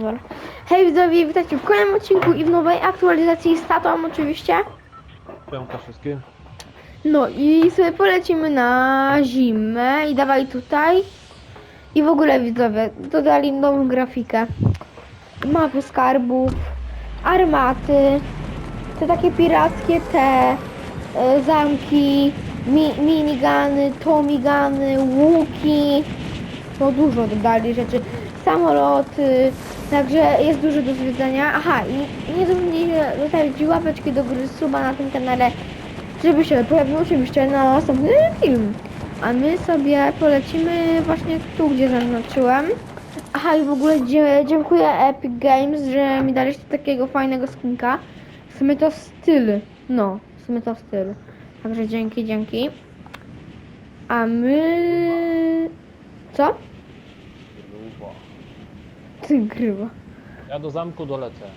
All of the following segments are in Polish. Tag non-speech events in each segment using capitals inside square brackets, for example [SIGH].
Dobra. Hej widzowie, witajcie w kolejnym odcinku i w nowej aktualizacji z tatą oczywiście. Piątka wszystkim. No i sobie polecimy na zimę i dawaj tutaj. I w ogóle widzowie, dodali nową grafikę. Mapy skarbów, armaty, te takie pirackie te e, zamki, mi, minigany, tomigany, łuki. No dużo dodali rzeczy. Samoloty. Także jest dużo do zwiedzania. Aha, i nie zapomnijcie zostawić łapeczki do góry suba na tym kanale, żeby się pojawił oczywiście na następny film. A my sobie polecimy właśnie tu, gdzie zaznaczyłem. Aha, i w ogóle dziękuję Epic Games, że mi daliście takiego fajnego skinka. W sumie to styl. No, w sumie to styl. Także dzięki, dzięki. A my... Co? Grubo. Ty grywa. Ja do zamku dolecę.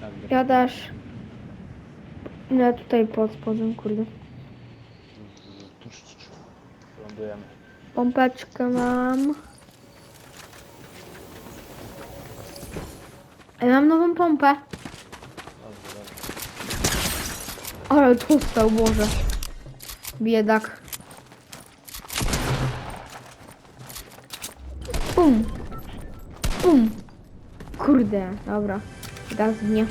Jakby. Jadasz... No tutaj pod spodem, kurde. Lądujemy. Pompeczkę mam. Ja mam nową pompę. Dobrze, dobrze. Ale dostał, Boże. Biedak. Pum. Pum. Kurde, dobra. Teraz zginie.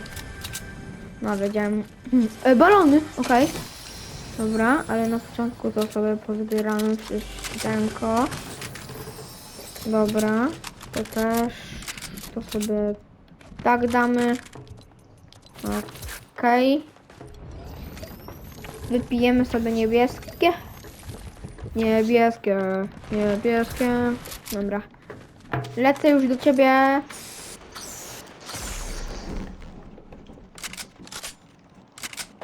No, wiedziałem. E, balony, okej. Dobra, ale na początku to sobie pozbieramy wszystko. Dobra, to też. To sobie tak damy. Okej. Wypijemy sobie niebieskie. Niebieskie, niebieskie. Dobra. Lecę już do ciebie.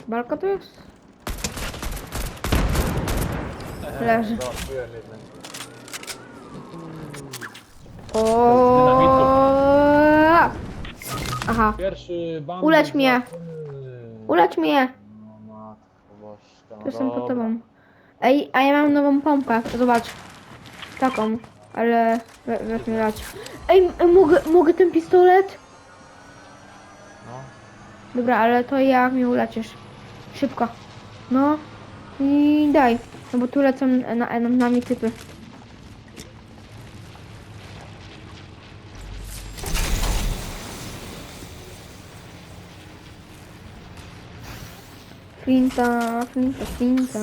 Balko tu jest? Leży. Załatwiłem jednego. O. Aha. Pierwszy bank. Ulecz mnie. Ulecz mnie. Matko boska. No Jestem pod dobra. tobą. Ej, a ja mam nową pompę. Zobacz. Taką. Ale we- weź mnie lać. Ej, mogę, mogę ten pistolet? No. Dobra, ale to jak mnie uleczysz? Szybko. No. I daj. No bo tu lecą na, na, na nami typy. Flinta, flinta, flinta.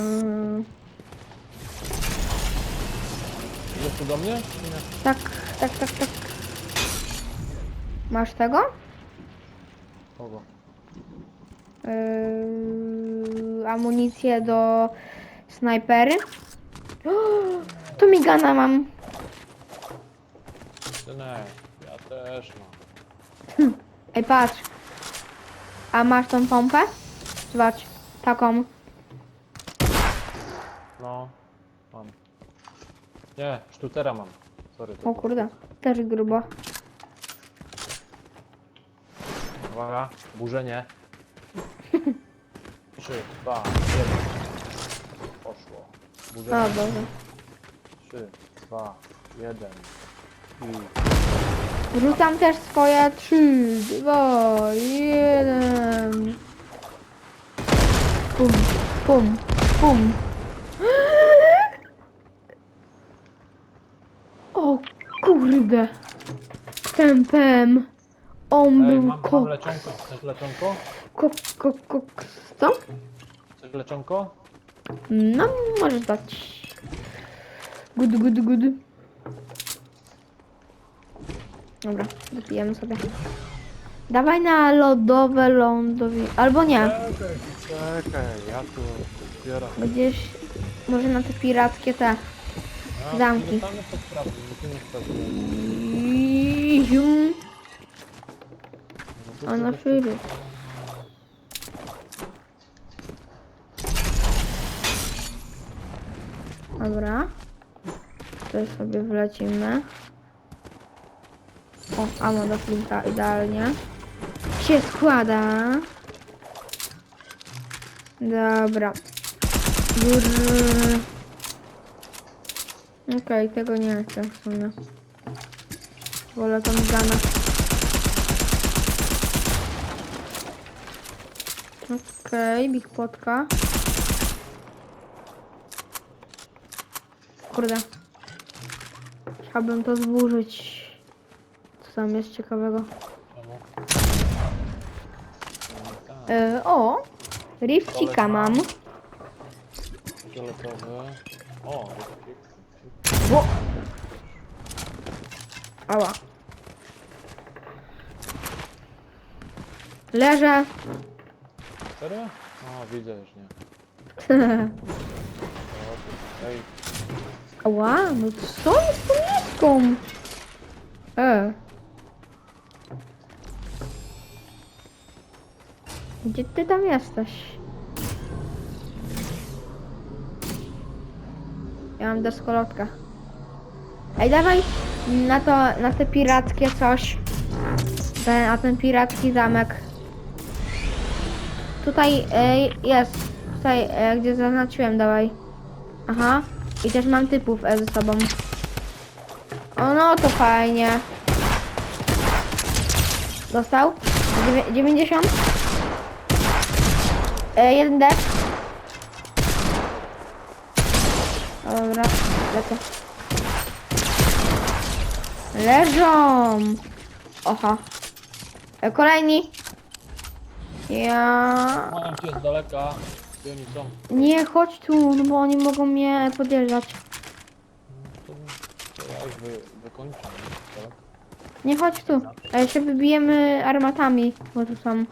Idziesz tu do mnie? czy nie? Tak, tak, tak, tak. Masz tego? Kogo? Yy, amunicję do snajpery. [GASPS] To migana mam. Ty nie. Ja też mam. Ej, patrz. A masz tą pompę? Zobacz, taką. No. Nie, sztutera mam. Sorry. to O kurde, też grubo. Uwaga, burzenie. [LAUGHS] Trzy, dwa, jeden. Poszło. Burzenie. Boże. Trzy, dwa, jeden. I Rzucam też swoje trzy, dwa, jeden. Pum, pum, pum. O kurde. Tempem. On Ej, był mam, mam kok. lecionko. Chcesz lecionko? Kok, kok, kok. Co? Chcesz lecionko? No, możesz dać. Good, good, good. Dobra, wypijemy sobie. Dawaj na lodowe lądowi. Albo nie. Czekaj, czekaj, ja tu zbieram. Gdzieś może na te pirackie te. Zamki. Nie dostanę pod sprawę, nie nie sprawdzę. To A na szyby. Dobra. Tutaj sobie wlecimy. O, amo do flinta idealnie. Się składa. Dobra. Brrr. Okej, tego nie chcę w sumie. Wolę tam gana. Okej, big potka. Kurde. Chciałbym to zburzyć. Co tam jest ciekawego? E, o! Rifcika mam. fioletowy. O. O! Ała. Leżę. Serio? O, widzę już, nie. [LAUGHS] Ej, Ała, no co jest tą miską? E. Gdzie ty tam jesteś? Ja mam deskolotkę. Ej, dawaj na to, na te pirackie coś. Ten, a ten piracki zamek. Tutaj e, jest. Tutaj, e, gdzie zaznaczyłem, dawaj. Aha. I też mam typów e, ze sobą. O, no to fajnie. Dostał? Dziewię- 90? E, 1D. Dobra, lecę. Leżą! Oha. E, kolejni. Ja... cię z daleka. Gdzie oni są? Nie, chodź tu, no bo oni mogą mnie podjeżdżać. To, to ja ich wy, wykończę. Tak? Nie chodź tu. Ale się wybijemy armatami, bo tu są.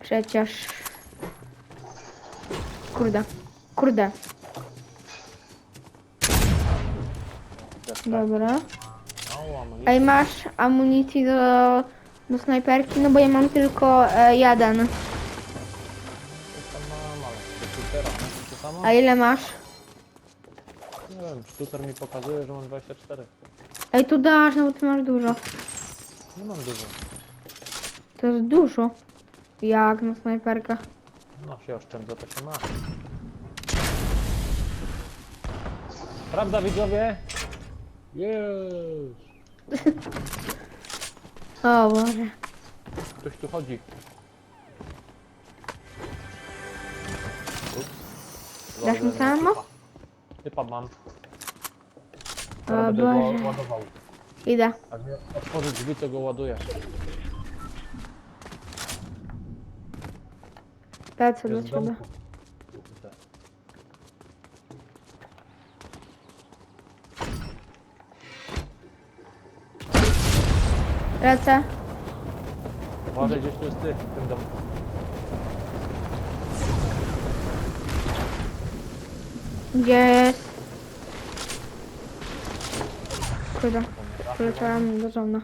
Przecież. Kurde. Kurde. Dobra. O, amunicja. Ej, masz amunicji do, do snajperki? No bo ja mam tylko e, jeden. A ile masz? Nie wiem, sztuter mi pokazuje, że mam 24. Ej, tu dasz, no bo ty masz dużo. Nie mam dużo. To jest dużo. Jak na snajperkę. No się oszczędza, to się ma. Prawda widzowie? Jest! [LAUGHS] O Boże. Ktoś tu chodzi. Ups. Dasz mi samo? typa. Typa mam. O Teraz go Boże. ładował. Idę. Jak nie otworzy drzwi, to go ładuję. Lecę do Jest w ciebie. domku. Lecę. Uważaj, gdzieś tu jest ty w tym domku. Gdzie jest? Kurde, Dobra. poleciałam do żona.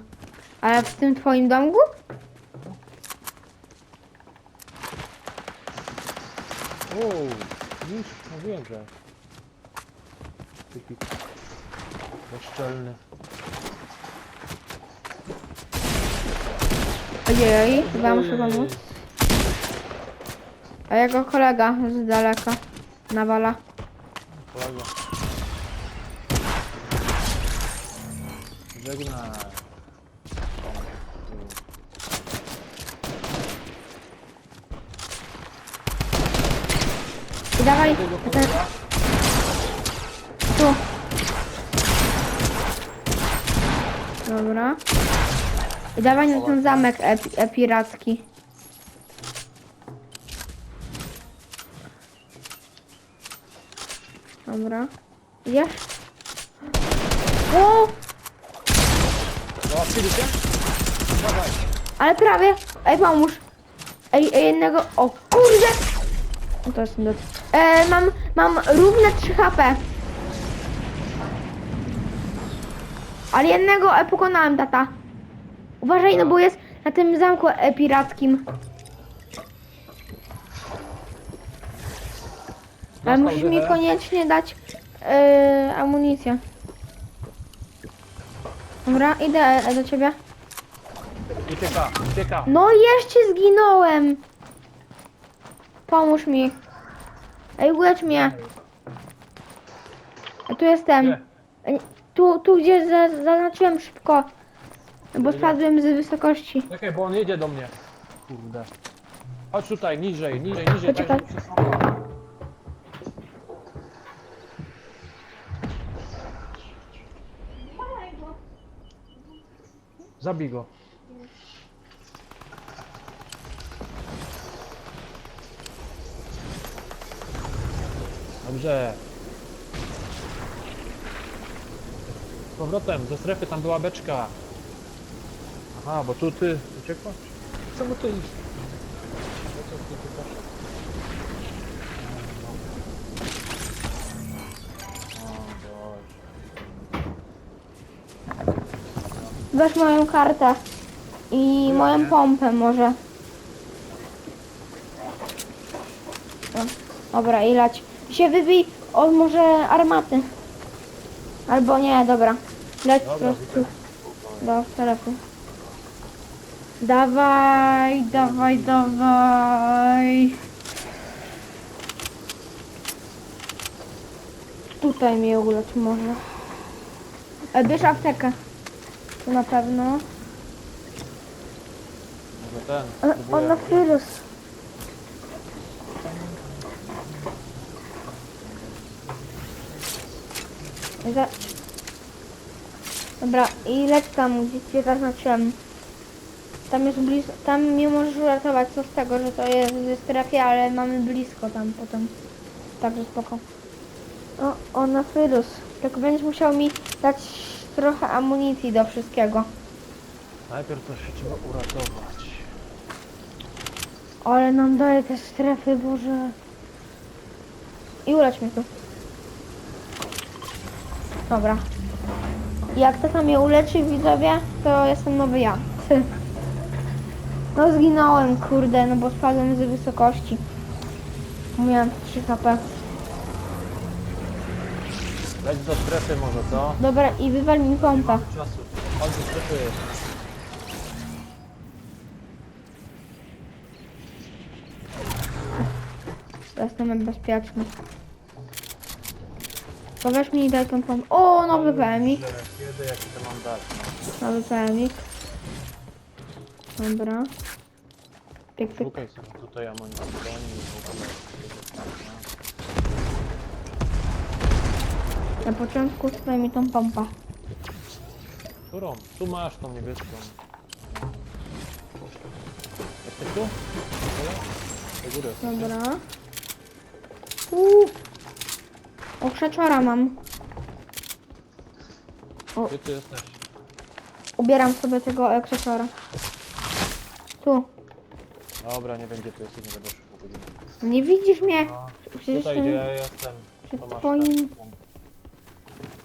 Ale w tym twoim domku? O, widzisz? Mówiłem, że... Taki bezczelny. Ojej, chyba muszę pomóc. A jego kolega z daleka nawala. Kolega. Żegnaj. I dawaj, ten, tu. Dobra. Dawaj na ten zamek epi, epiracki. Dobra. Idziesz? O! Dawaj. Ale prawie. Ej, pomóż. Ej, ej jednego. O kurde! No to jest nudz. E, mam, mam równe 3 HP. Ale jednego e, pokonałem, tata. Uważaj, no bo jest na tym zamku e, pirackim. Ale musisz mi koniecznie dać e, amunicję. Dobra, idę e, do ciebie. Ucieka, ucieka. No jeszcze zginąłem. Pomóż mi. Ej, ulecz mnie. A tu jestem. Gdzie? Tu, tu gdzie za- zaznaczyłem szybko. Bo spadłem z wysokości. Czekaj, bo on jedzie do mnie. Kurde. Chodź tutaj, niżej, niżej, niżej. Poczekaj. żeby się- Zabij go. Dobrze. Z powrotem, ze strefy tam była beczka. Aha, bo tu ty uciekłaś? Czemu ty iść? Weź moją kartę. I moją pompę może. O, dobra, i lać. Się wybij od może armaty. Albo nie, dobra. Leć po prostu do strefy. Dawaj, dawaj, dawaj. Tutaj mnie ulec może. E, bierz aptekę. Tu na pewno. Może ten. Ale próbuję- on na wirus. Dobra, i leć tam, gdzie cię zaznaczyłem. Tam jest blisko, tam mnie możesz uratować, co z tego, że to jest w strefie, ale mamy blisko tam potem. Także spoko. O, on na wirus. Tylko będziesz musiał mi dać trochę amunicji do wszystkiego. Najpierw to się trzeba uratować. Ale nam daje te strefy, Boże. I ulecz mnie tu. Dobra. Jak to tam mnie uleczy widzowie, to jestem nowy ja. [LAUGHS] No zginąłem, kurde, no bo spadłem z wysokości. Miałem 3 HP. Leć do strefy może, co? Dobra, i wywal mi pompę. Czasu. Chodź do strefy. Jestem bezpieczny. To weź mi i daj tą pompę. O, nowy PMik. Kiedy, jaki to mam dać? no? Nowy PMik. Dobra. Pyk, pyk. Szukaj sobie tutaj amunicji broni i w ogóle. Na początku daj mi tą pompę. Którą? Tu masz tą niebieską. Jesteś tu? Do góry. Dobra. Uuu. O, krzaczora mam. Gdzie ty jesteś? Ubieram sobie tego e, krzaczora. Tu. Dobra, nie będzie tu jesteś, nie będę szukał godziny. Nie widzisz mnie? No, Przecież tutaj gdzie ja jestem. przed To masz twoim-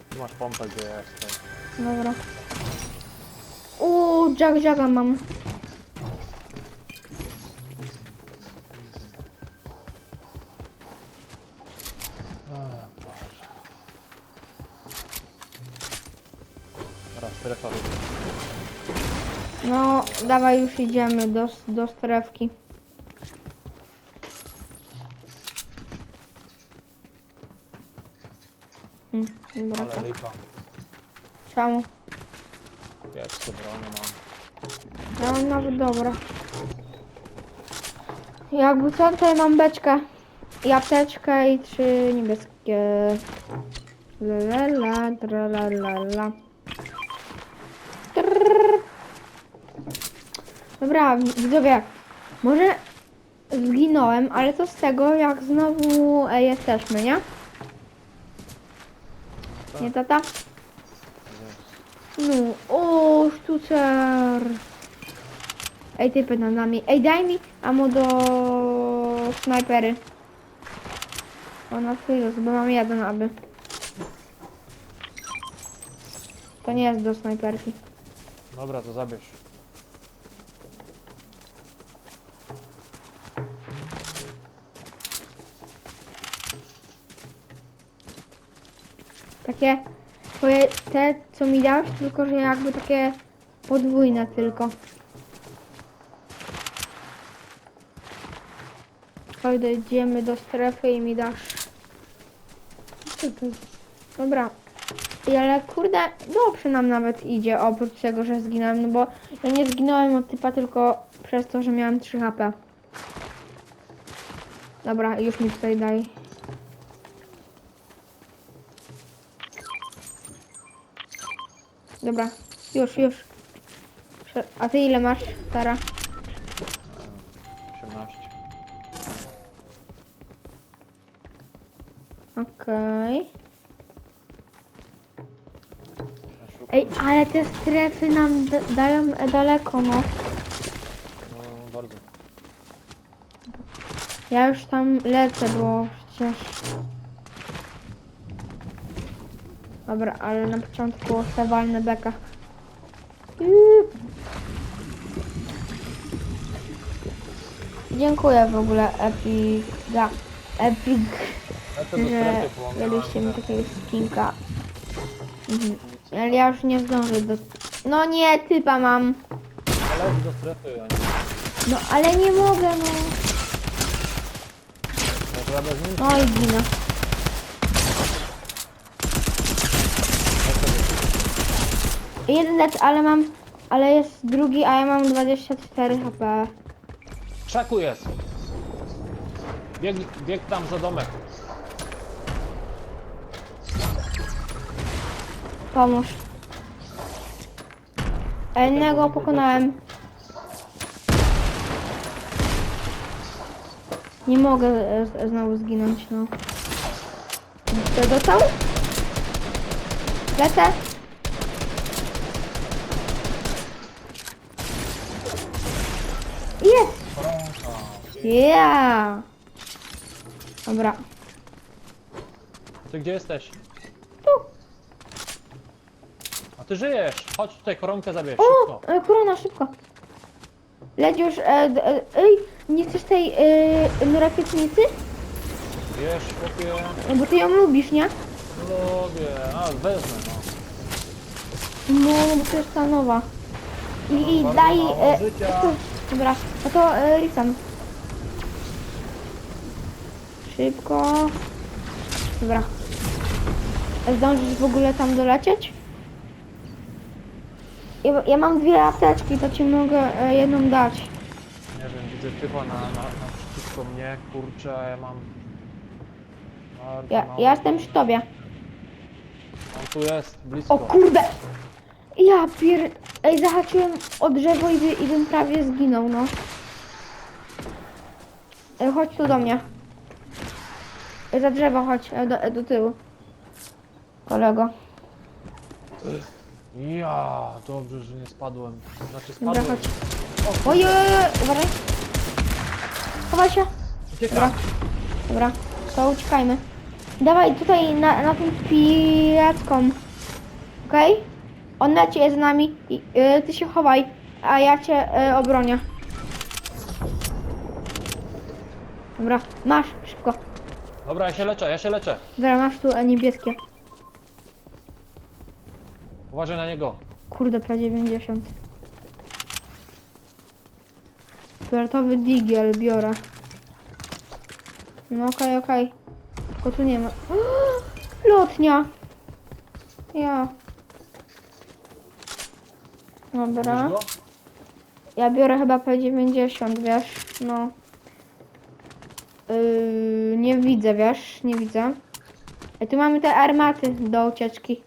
Tu masz pompę gdzie ja jestem. Dobra. Uuu, jag jaga mam. Teraz strefa ruchu. No, dawaj już idziemy do, do strefki. Hmm, dobra, Ale lipa. czemu? Kiepskie brony mam. Ja mam nawet dobra. Jakby co, to ja mam beczkę i apteczkę i trzy niebieskie. La la la, tra la la la. Dobra, widzowie, może zginąłem, ale co z tego, jak znowu e, jesteśmy, nie? Nie, tata? No, o, sztucer. Ej, typy nad nami. Ej, daj mi amo do snajpery. O, na bo mam jeden aby. To nie jest do snajperki. Dobra, to zabierz. Takie twoje, te co mi dałeś, tylko że jakby takie podwójne tylko. Dojdziemy do strefy i mi dasz. Dobra, ale kurde, dobrze nam nawet idzie, oprócz tego, że zginąłem, no bo ja nie zginąłem od typa tylko przez to, że miałem 3 HP. Dobra, już mi tutaj daj. Dobra, już, już. Prze- A ty ile masz, Tara? 18. Okej. Ja szukam. Ej, ale te strefy nam da- dają e, daleko, no. No, bardzo. Ja już tam lecę, bo przecież... Dobra, ale na początku se walnę beka. Dziękuję w ogóle Epic... Da, Epic, Ja że daliście mi takiego skinka. Mhm. Ale ja już nie zdążę do... No nie, typa mam. Ale do strefy, a nie. No ale nie mogę, no. No to ja bez nim. No i ginę. Jeden lecz, ale mam... Ale jest drugi, a ja mam 24 HP. Krzaku jest. Bieg, bieg tam za domek. Pomóż. A jednego pokonałem. Nie mogę e, z- znowu zginąć, no. Kto dostał? Lecę. Jest! Koronka. Yeah! Dobra. Ty gdzie jesteś? Tu. A ty żyjesz. Chodź tutaj koronkę zabierz. O! Szybko. E, korona, szybko. Leć już. E, d, e, ej, nie chcesz tej e, rakietnicy? Wiesz, chłopie. No bo ty ją lubisz, nie? Lubię. A, wezmę, no. No, no bo to jest ta nowa. I, i Bardzo daj. mało E, życia. dobra, no to e, Risan. Szybko. Dobra. E, Zdążysz w ogóle tam dolecieć? Ja, ja mam dwie apteczki, to ci mogę e, jedną dać. Nie wiem, widzę typa na, na, naprzeciwko mnie, kurczę, a ja mam... Bardzo Ja, mało. ja jestem przy tobie. On tu jest, blisko. O kurde! Ja pier... Ej, zahaczyłem o drzewo i, by, i bym prawie zginął, no. Ej, chodź tu do mnie. Za drzewo chodź, e, do, e, do tyłu. Kolego. Ja, dobrze, że nie spadłem. Znaczy Dobra, spadłem. chodź. Oj, oj, oj, uważaj. Chowaj się. Uciekam. Dobra, to uciekajmy. Dawaj tutaj na, na tym piracką. Okej? On leci z nami. I, y, ty się chowaj, a ja cię y, obronię. Dobra, masz, szybko. Dobra, ja się leczę, ja się leczę. Dobra, masz tu e, niebieskie. Uważaj na niego. Kurde, prawie 90. Fioletowy digiel biorę. No okej, okej. Tylko tu nie ma. Lotnia! Ja. Dobra. Widzisz go? Ja biorę chyba P90, wiesz? No. Yy, nie widzę, wiesz? Nie widzę. Ej, tu mamy te armaty do ucieczki.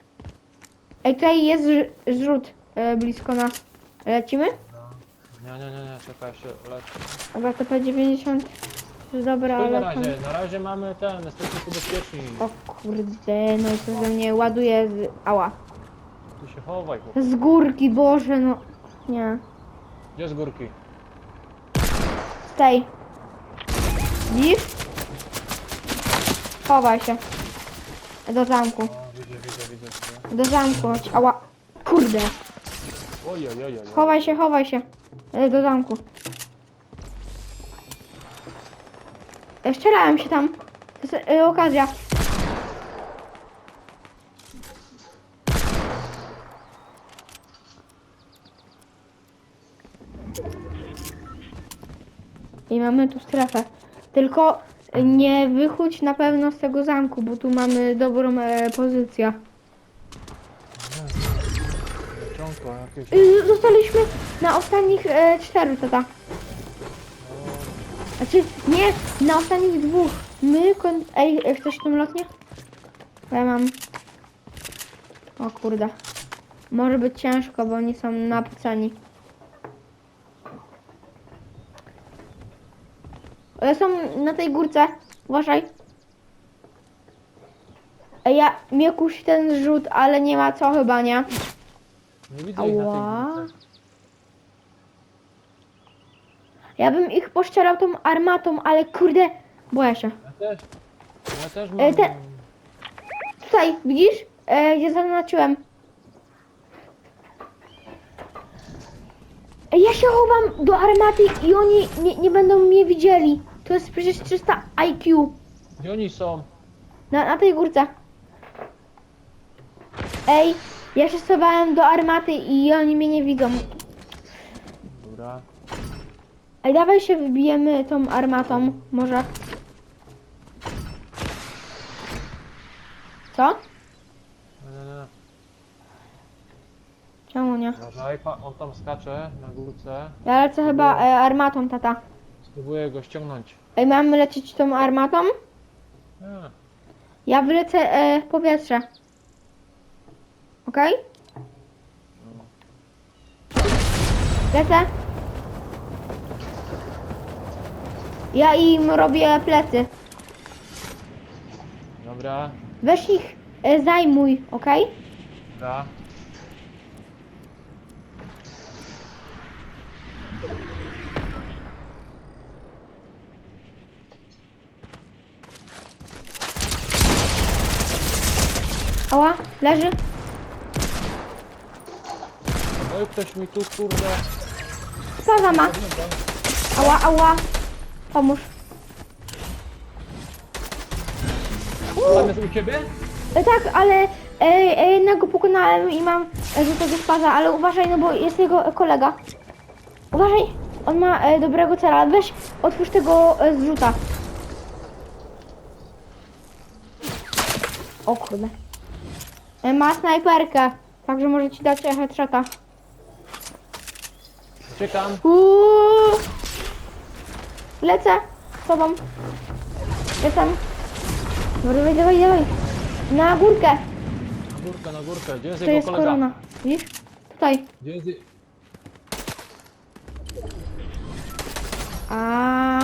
Ej, tutaj jest zr- zrzut e, blisko nas. Lecimy? Nie, nie, nie, nie, czekaj, się leczę. Dobra, to P90 jest dobra, Stój na ale... tam- razie, na razie mamy ten, jesteśmy tu bezpieczni. O kurde, no i to ze mnie ładuje z... Ała. Tu się chowaj, chłop. Z górki, Boże, no... Nie. Gdzie z górki? Z tej. Widzisz? Chowaj się. Do zamku. Do zamku, chodź. Ała. Kurde. Chowaj się, chowaj się. E, Do zamku. E, Strzelałem się tam. To jest e, okazja. I mamy tu strefę. Tylko nie wychódź na pewno z tego zamku, bo tu mamy dobrą e, pozycję. Y, zostaliśmy na ostatnich e, cztery, tata. Znaczy, nie, na ostatnich dwóch. My, kon... Ej, e, chcesz tą lotnię? Ja mam. O kurde. Może być ciężko, bo oni są napcani. Ale są na tej górce. Uważaj. Ej, ja... Mnie kusi ten rzut, ale nie ma co chyba, nie? nie widzę ich na Ała. tej górce. Ja bym ich poszczelał tą armatą, ale kurde... Boję się. Ja też. Ja też mam. E, te- Tutaj, widzisz? E, gdzie zaznaczyłem. E, Ja się chowam do armaty i oni nie, nie będą mnie widzieli. To jest przecież 300 IQ. Gdzie oni są? Na, na tej górce. Ej, ja się schowałem do armaty i oni mnie nie widzą. Dobra. Ej, dawaj się wybijemy tą armatą, może. Co? Nie, nie, nie. Czemu nie? Uważaj, pa, on tam skacze na górce. Ja lecę chyba e, armatą, tata. Spróbuję go ściągnąć. Ej, mamy lecieć tą armatą? Nie. Ja wylecę e, w powietrze. Okej? Lecę. Ja im robię plecy. Dobra. Weź ich e, zajmuj, okej? Dobra. Ała, leży. No i ktoś mi tu kurde. Spaza ma. Ała, ała. Pomóż. Tam jest u ciebie? E, tak, ale e, e, jednego pokonałem i mam e, do tego spaza, ale uważaj, no bo jest jego e, kolega. Uważaj, on ma e, dobrego cela. Weź, otwórz tego e, zrzuta. O kurde. E, ma snajperkę, także może ci dać headshota. Czekam. Uuu. Lecę z tobą. Jestem. Dawaj, dawaj, dawaj. Na górkę. Na górkę, na górkę. Gdzie jest To jego jest kolega? korona. Widzisz? Tutaj. Gdzie jest... je- A.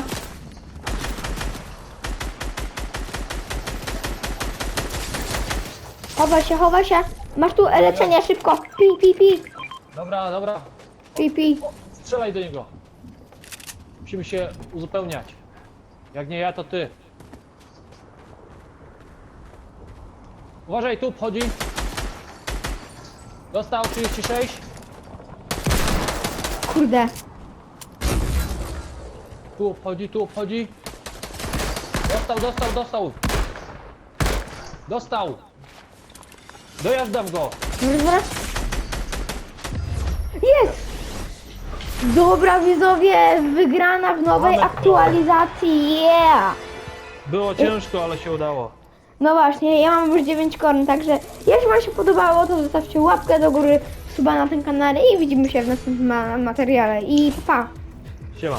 Chowaj się, chowaj się. Masz tu leczenie szybko. Pi, pi, pi. Dobra, dobra. Pi, pi. Strzelaj do niego. Musimy się uzupełniać. Jak nie ja, to ty. Uważaj, tu wchodzi. Dostał 36. Kurde. Tu wchodzi, tu wchodzi. Dostał, dostał, dostał. Dostał. Dojażdżam go. Zaraz. Jest! Dobra widzowie, wygrana w nowej Mamy to. aktualizacji, yeah! Było ciężko, ale się udało. No właśnie, ja mam już 9 korn, także jeśli wam się podobało, to zostawcie łapkę do góry, suba na tym kanale i widzimy się w następnym ma- materiale. I pa! pa. Siema.